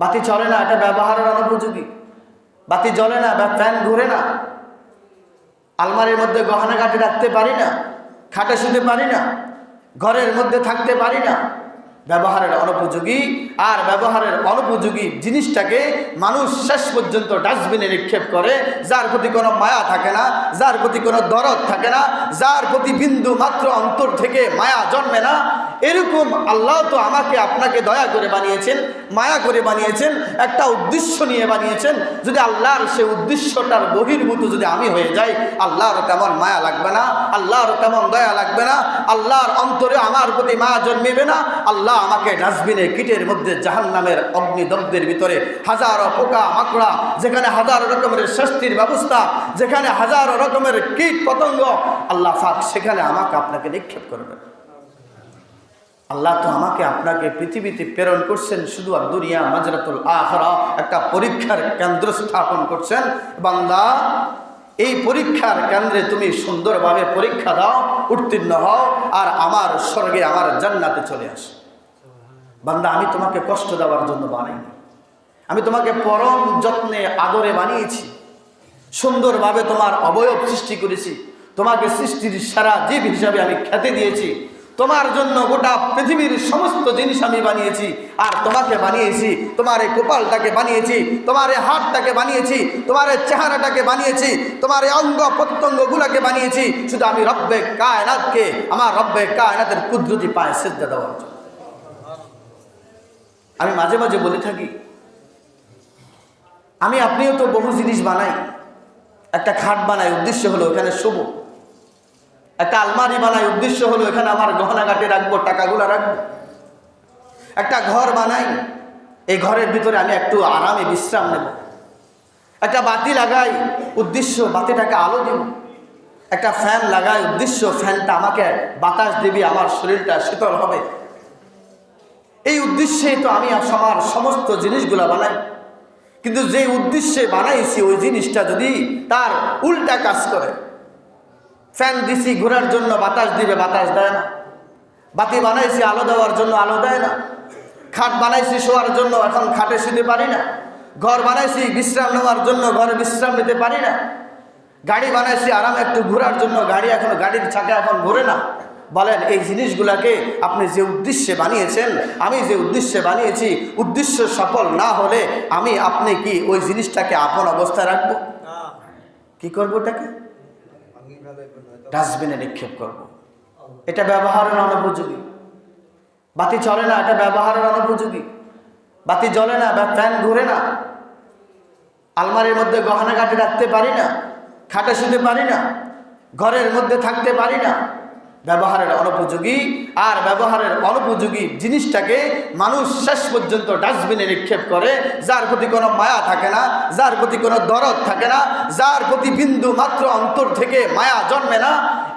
বাতি চলে না, এটা ব্যবহারের অনুপযোগী। বাতি জ্বলে না বা ফ্যান ঘুরে না। আলমারির মধ্যে গহনা কাটি রাখতে পারি না, খাটে শুতে পারি না, ঘরের মধ্যে থাকতে পারি না। ব্যবহারের অনুপযোগী আর ব্যবহারের অনুপযোগী জিনিসটাকে মানুষ শেষ পর্যন্ত ডাস্টবিনে নিক্ষেপ করে, যার প্রতি কোনো মায়া থাকে না, যার প্রতি কোনো দরদ থাকে না, যার প্রতি বিন্দু মাত্র অন্তর থেকে মায়া জন্মে না। এরকম আল্লাহ তো আমাকে আপনাকে দয়া করে বানিয়েছেন, মায়া করে বানিয়েছেন, একটা উদ্দেশ্য নিয়ে বানিয়েছেন। যদি আল্লাহর সে উদ্দেশ্যটার বহির্ভূত যদি আমি হয়ে যাই, আল্লাহর তেমন মায়া লাগবে না, আল্লাহর তেমন দয়া লাগবে না, আল্লাহর অন্তরে আমার প্রতি মায়া জন্মিবে না, আল্লাহ আমাকে ডাস্টবিনে, কিটের মধ্যে জাহান নামের অগ্নিদগ্ধের ভিতরে হাজারো পোকা, মাকড়া, যেখানে হাজারো রকমের শাস্তির ব্যবস্থা, যেখানে হাজারো রকমের কীট পতঙ্গ আল্লাহ ফাক সেখানে আমাকে আপনাকে নিক্ষেপ করবেন। আল্লাহ তো আমাকে আপনাকে পৃথিবীতে প্রেরণ করছেন, শুধু আর দুনিয়া, মাজরাতুল আখরা, একটা পরীক্ষার কেন্দ্র স্থাপন করছেন। বান্দা, এই পরীক্ষার কেন্দ্রে তুমি সুন্দরভাবে পরীক্ষা দাও, উত্তীর্ণ হও, আর আমার স্বর্গে, আমার জান্নাতে চলে আসো। বান্দা, আমি তোমাকে কষ্ট দেওয়ার জন্য বানাইনি। আমি তোমাকে পরম যত্নে, আদরে বানিয়েছি। সুন্দরভাবে তোমার অবয়ব সৃষ্টি করেছি। তোমাকে সৃষ্টির সারা জীব হিসাবে আমি খ্যাতি দিয়েছি। তোমার জন্য গোটা পৃথিবীর সমস্ত জিনিস আমি বানিয়েছি। আর তোমাকে বানিয়েছি, তোমার এই কপালটাকে বানিয়েছি, তোমার এই হাতটাকে বানিয়েছি, তোমার এই চেহারাটাকে বানিয়েছি, তোমার এই অঙ্গ প্রত্যঙ্গগুলোকে বানিয়েছি। শুধু আমি রব্বে কায়নাতকে, আমার রব্বে কায়নাতের কুদরতি পায় সেদ্ধ দেওয়ার জন্য। আমি মাঝে মাঝে বলে থাকি, আমি আপনিও তো বহু জিনিস বানাই। একটা খাট বানাই, উদ্দেশ্য হলো এখানে শুভ একটা আলমারি বানাই, উদ্দেশ্য হলো এখানে আমার গহনা কাটে রাখব, টাকাগুলো রাখব। একটা ঘর বানাই, এই ঘরের ভিতরে আমি একটু আরামে বিশ্রাম নেব। একটা বাতি লাগাই, উদ্দেশ্য বাতিটাকে আলো দেব। একটা ফ্যান লাগাই, উদ্দেশ্য ফ্যানটা আমাকে বাতাস দেবে, আমার শরীরটা শীতল হবে। এই উদ্দেশ্যে তো আমি আমার সমস্ত জিনিসগুলো বানাই। কিন্তু যে উদ্দেশ্যে বানাইছি, ওই জিনিসটা যদি তার উল্টা কাজ করে ফ্যান দিছি ঘোরার জন্য বাতাস দিবে বাতাস দেয় না। বাতি বানাইছি আলো দেওয়ার জন্য আলো দেয় না। খাট বানাইছি শোয়ার জন্য এখন খাটে শুতে পারি না। ঘর বানাইছি বিশ্রাম নেওয়ার জন্য ঘরে বিশ্রাম নিতে পারি না। গাড়ি বানাইছি আরাম একটু ঘোরার জন্য গাড়ি এখন গাড়ির চাকা এখন ঘোরে না। বলেন এই জিনিসগুলাকে আপনি যে উদ্দেশ্যে বানিয়েছেন আমি যে উদ্দেশ্যে বানিয়েছি উদ্দেশ্য সফল না হলে আমি আপনি কি ওই জিনিসটাকে আপন অবস্থায় রাখব? কি করব ওটাকে? ডাস্টবিনে নিক্ষেপ করব। এটা ব্যবহারের অনুপযোগী। বাতি চলে না, এটা ব্যবহারের অনুপযোগী। বাতি জ্বলে না, বা ফ্যান ঘুরে না। আলমারির মধ্যে গহনা কাটি রাখতে পারি না, খাটে শুতে পারি না, ঘরের মধ্যে থাকতে পারি না। ব্যবহারের অনুপযোগী আর ব্যবহারের অনুপযোগী জিনিসটাকে মানুষ শেষ পর্যন্ত ডাস্টবিনে নিক্ষেপ করে, যার প্রতি কোনো মায়া থাকে না, যার প্রতি কোনো দরদ থাকে না, যার প্রতি বিন্দু মাত্র অন্তর থেকে মায়া জন্মে না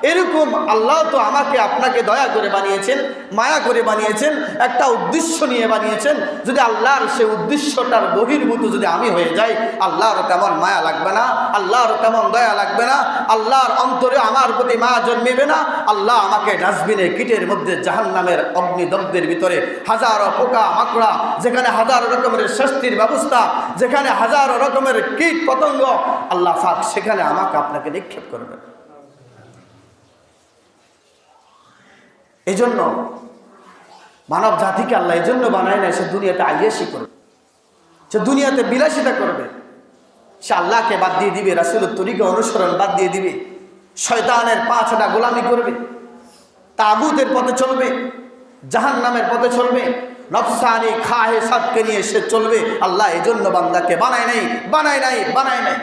এরকম আল্লাহ তো আমাকে আপনাকে দয়া করে বানিয়েছেন, মায়া করে বানিয়েছেন, একটা উদ্দেশ্য নিয়ে বানিয়েছেন। যদি আল্লাহর সে উদ্দেশ্যটার বহির্ভূত যদি আমি হয়ে যাই, আল্লাহর তেমন মায়া লাগবে না, আল্লাহর তেমন দয়া লাগবে না, আল্লাহর অন্তরে আমার প্রতি মায়া জন্মিবে না, আল্লাহ আমাকে ডাস্টবিনে, কিটের মধ্যে জাহান নামের অগ্নিদগ্ধের ভিতরে হাজারো পোকা, মাকড়া, যেখানে হাজারো রকমের শাস্তির ব্যবস্থা, যেখানে হাজারো রকমের কীট পতঙ্গ, আল্লাহ ফাক সেখানে আমাকে আপনাকে নিক্ষেপ করবেন এই জন্য মানব জাতিকে আল্লাহ এই জন্য বানায় নাই, সে দুনিয়াতে আইয়াসি করবে। সে দুনিয়াতে বিলাসিতা করবে। সে আল্লাহকে বাদ দিয়ে দিবে, রাসুলের তরিকে অনুসরণ বাদ দিয়ে দিবে। শয়তানের পাঁচটা গোলামি করবে। তাগুতের পথে চলবে। জাহান নামের পথে চলবে। নফসানি খাহে সাদকে নিয়ে সে চলবে। আল্লাহ এই জন্য বান্দাকে বানায় নাই বানায় নাই বানায় নাই।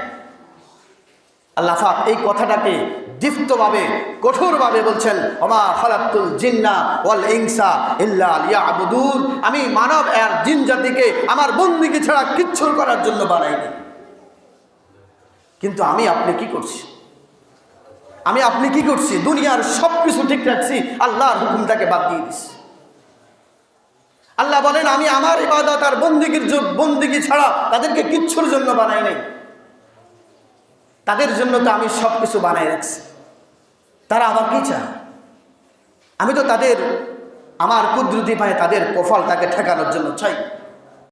আল্লাহ ফাক এই কথাটাকে দীপ্তভাবে, কঠোরভাবে বলছেন, ওমা খালাক্তুল জিন্না ওয়াল ইনসা ইল্লা লিয়াবুদুন। আমি মানব আর জিন জাতিকে, আমার বন্দিকে ছাড়া কিচ্ছু করার জন্য বানাইনি। কিন্তু আমি আপনি কি করছি? আমি আপনি কি করছি? দুনিয়ার সব কিছু ঠিক রাখছি, আল্লাহর হুকুমটাকে বাদ দিয়ে দিচ্ছি আল্লাহ বলেন, আমি আমার ইবাদত আর বন্দিগির বন্দিগি ছাড়া তাদেরকে কিচ্ছুর জন্য বানাই নাই। তাদের জন্য তো আমি সব কিছু বানায় রাখছি। তারা আমার কী চায়? আমি তো তাদের, আমার কুদ্রুতি পায়ে তাদের কফল তাকে ঠেকানোর জন্য চাই।